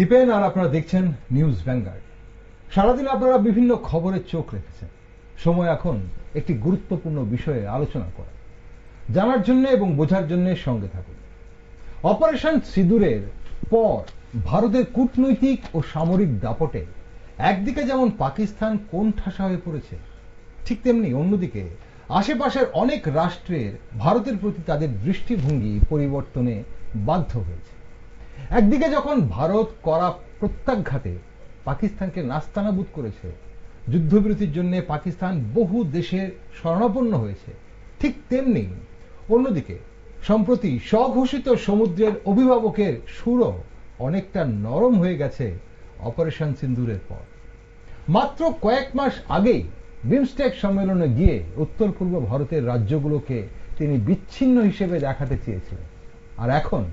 দীপেন আর আপনারা দেখছেন news vanguard সারাদিন আপনারা বিভিন্ন খবরের চোখ রেখেছেন। সময় এখন একটি গুরুত্বপূর্ণ বিষয়ে আলোচনা করা। জানার জন্য এবং বোঝার জন্য সঙ্গে থাকুন। অপারেশন সিঁদুরের পর ভারতের কূটনৈতিক ও সামরিক দাপটে একদিকে যেমন পাকিস্তান কোন ঠাসা হয়ে পড়েছে, ঠিক তেমনি অন্যদিকে আশেপাশের অনেক রাষ্ট্রের ভারতের প্রতি তাদের দৃষ্টিভঙ্গি পরিবর্তনে বাধ্য হয়েছে। একদিকে যখন ভারত করা প্রত্যাঘাতে পাকিস্তানকে নাস্তানাবুদ করেছে, যুদ্ধবিরতির জন্য পাকিস্তান বহু দেশের শরণাপন্ন হয়েছে, ঠিক তেমনি অন্যদিকে, সম্প্রতি স্বঘোষিত সমুদ্রের অভিভাবকের সুরও অনেকটা নরম হয়ে গেছে অপারেশন সিন্দুরের পর। মাত্র কয়েক মাস আগেই বিমস্টেক সম্মেলনে গিয়ে উত্তর পূর্ব ভারতের রাজ্যগুলোকে তিনি বিচ্ছিন্ন হিসেবে দেখাতে চেয়েছিলেন। আর এখন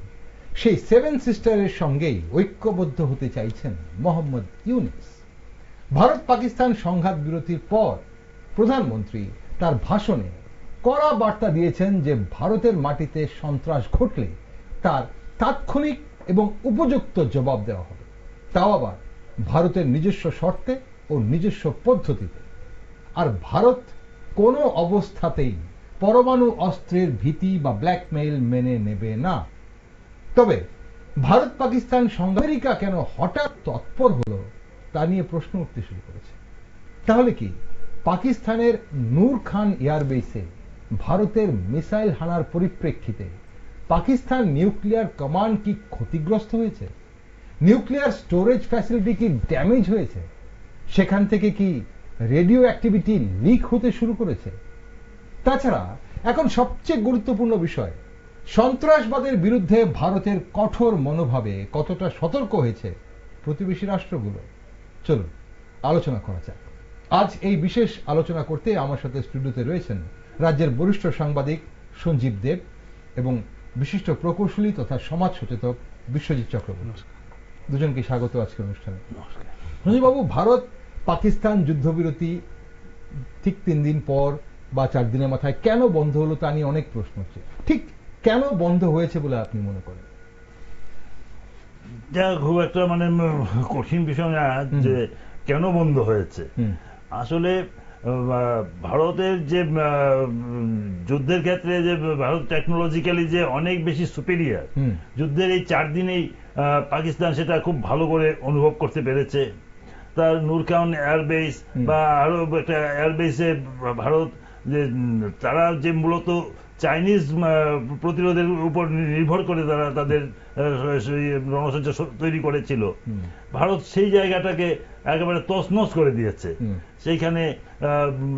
সেই সেভেন সিস্টারের সঙ্গেই ঐক্যবদ্ধ হতে চাইছেন মোহাম্মদ ইউনিস। ভারত পাকিস্তান সংঘাত বিরতির পর প্রধানমন্ত্রী তার ভাষণে কড়া বার্তা দিয়েছেন যে ভারতের মাটিতে সন্ত্রাস ঘটলে তার তাৎক্ষণিক এবং উপযুক্ত জবাব দেওয়া হবে। তাও আবার ভারতের নিজস্ব শর্তে ও নিজস্ব পদ্ধতিতে। আর ভারত কোনো অবস্থাতেই পরমাণু অস্ত্রের ভীতি বা ব্ল্যাকমেইল মেনে নেবে না। তবে ভারত পাকিস্তান সংঘ আমেরিকা কেন হঠাৎ তৎপর হলো, তা নিয়ে প্রশ্ন উঠতে শুরু করেছে। তাহলে কি, পাকিস্তানের নূর খান এয়ারবেসে ভারতের মিসাইল হানার পরিপ্রেক্ষিতে পাকিস্তান নিউক্লিয়ার কমান্ড কি ক্ষতিগ্রস্ত হয়েছে? নিউক্লিয়ার স্টোরেজ ফ্যাসিলিটি কি ড্যামেজ হয়েছে? সেখান থেকে কি রেডিও অ্যাক্টিভিটি লিক হতে শুরু করেছে? তাছাড়া এখন সবচেয়ে গুরুত্বপূর্ণ বিষয় সন্ত্রাসবাদের বিরুদ্ধে ভারতের কঠোর মনোভাবে কতটা সতর্ক হয়েছে প্রতিবেশী রাষ্ট্রগুলো? চলুন আলোচনা করা যাক। আজ এই বিশেষ আলোচনা করতে আমার সাথে স্টুডিওতে রয়েছেন রাজ্যের বরিষ্ঠ সাংবাদিক সঞ্জীব দেব এবং বিশিষ্ট প্রকৌশলী তথা সমাজ সচেতক বিশ্বজিৎ চক্রবর্তী। দুজনকে স্বাগত আজকের অনুষ্ঠানে। সঞ্জীববাবু ভারত পাকিস্তান যুদ্ধবিরতি ঠিক তিন দিন পর বা চার দিনের মাথায় কেন বন্ধ হলো তা নিয়ে অনেক প্রশ্ন হচ্ছে। ঠিক কেন বন্ধ হয়েছে বলে আপনি মনে করেন? যা খুব একটা মানে কঠিন বিষয় না যে কেন বন্ধ হয়েছে? আসলে ভারতের যে যুদ্ধের ক্ষেত্রে যে ভারত টেকনোলজিক্যালি যে অনেক বেশি সুপেরিয়ার। যুদ্ধের এই চার দিনেই পাকিস্তান সেটা খুব ভালো করে অনুভব করতে পেরেছে। তার নূরখান এয়ারবেস। বা আরও একটা এয়ারবেসে ভারত যে তারা যে মূলত চাইনিজ প্রতিরোধের উপর নির্ভর করে তারা তাদের আহ, রণসজ্জা তৈরি করেছিল। ভারত সেই জায়গাটাকে একেবারে তছনছ করে দিয়েছে। সেইখানে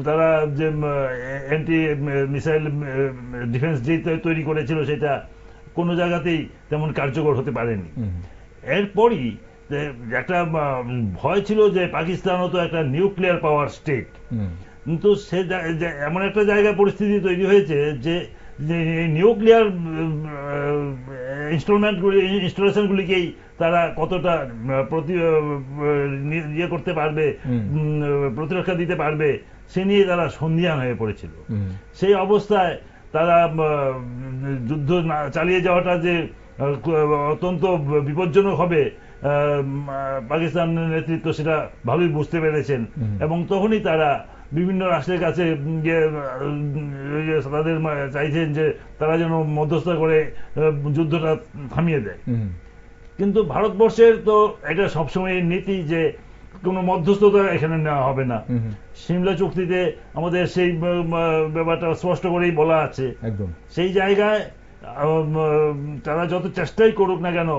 তারা যে অ্যান্টি মিসাইল ডিফেন্স যে তৈরি করেছিল সেটা কোনো জায়গাতেই তেমন কার্যকর হতে পারেনি। এরপরই একটা ভয় ছিল যে পাকিস্তানও তো একটা নিউক্লিয়ার পাওয়ার স্টেট। কিন্তু সে এমন একটা জায়গা পরিস্থিতি তৈরি হয়েছে যে নিউক্লিয়ার ইনস্টলমেন্টগুলি ইনস্টলেশনগুলিকেই তারা কতটা প্রতি ইয়ে করতে পারবে প্রতিরক্ষা দিতে পারবে সে নিয়ে তারা সন্ধিয়ান হয়ে পড়েছিল। সেই অবস্থায় তারা যুদ্ধ চালিয়ে যাওয়াটা যে অত্যন্ত বিপজ্জনক হবে পাকিস্তান নেতৃত্ব সেটা ভালোই বুঝতে পেরেছেন। এবং তখনই তারা বিভিন্ন রাষ্ট্রের কাছে গিয়ে, তাদের চাইছেন যে তারা যেন মধ্যস্থতা করে যুদ্ধটা থামিয়ে দেয়। কিন্তু ভারতবর্ষের তো এটা সবসময় নীতি যে কোনো মধ্যস্থতা এখানে নেওয়া হবে না। সিমলা চুক্তিতে আমাদের সেই ব্যাপারটা স্পষ্ট করেই বলা আছে। একদম। সেই জায়গায় তারা যত চেষ্টাই করুক না কেন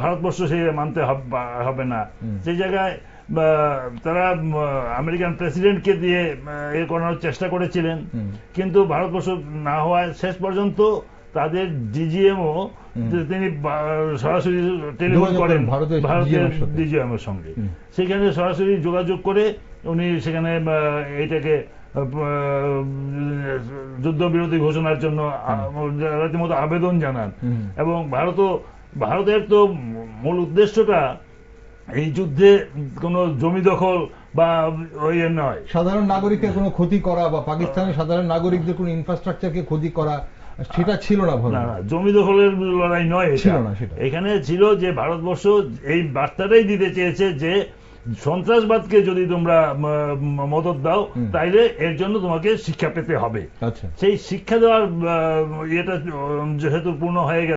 ভারতবর্ষ সে মানতে হবে না। সেই জায়গায় তারা আমেরিকান প্রেসিডেন্টকে দিয়ে এ করানোর চেষ্টা করেছিলেন। কিন্তু ভারতবর্ষ না হওয়ায় শেষ পর্যন্ত তাদের ডিজিএমও তিনি সরাসরি টেলিফোন করেন ভারতের। ডিজিএম এর সঙ্গে। সেখানে সরাসরি যোগাযোগ করে উনি সেখানে এইটাকে যুদ্ধবিরতি ঘোষণার জন্য রীতিমতো আবেদন জানান। এবং ভারতও ভারতের তো মূল উদ্দেশ্যটা এই যুদ্ধে কোনো জমি দখল বা ওই নয় সাধারণ নাগরিকের কোনো ক্ষতি করা বা পাকিস্তানের সাধারণ নাগরিকদের কোনো ইনফ্রাস্ট্রাকচারকে ক্ষতি করা সেটা ছিল না না জমি দখলের লড়াই নয় এটা। ছিল না সেটা। এখানে ছিল যে ভারতবর্ষ এই বার্তাটাই দিতে চেয়েছে যে সন্ত্রাসবাদকে যদি তোমরা মদত দাও। তাইলে এর জন্য তোমাকে শিক্ষা পেতে হবে আচ্ছা সেই শিক্ষা দেওয়ার ইয়েটা যেহেতু পূর্ণ হয়ে গেছে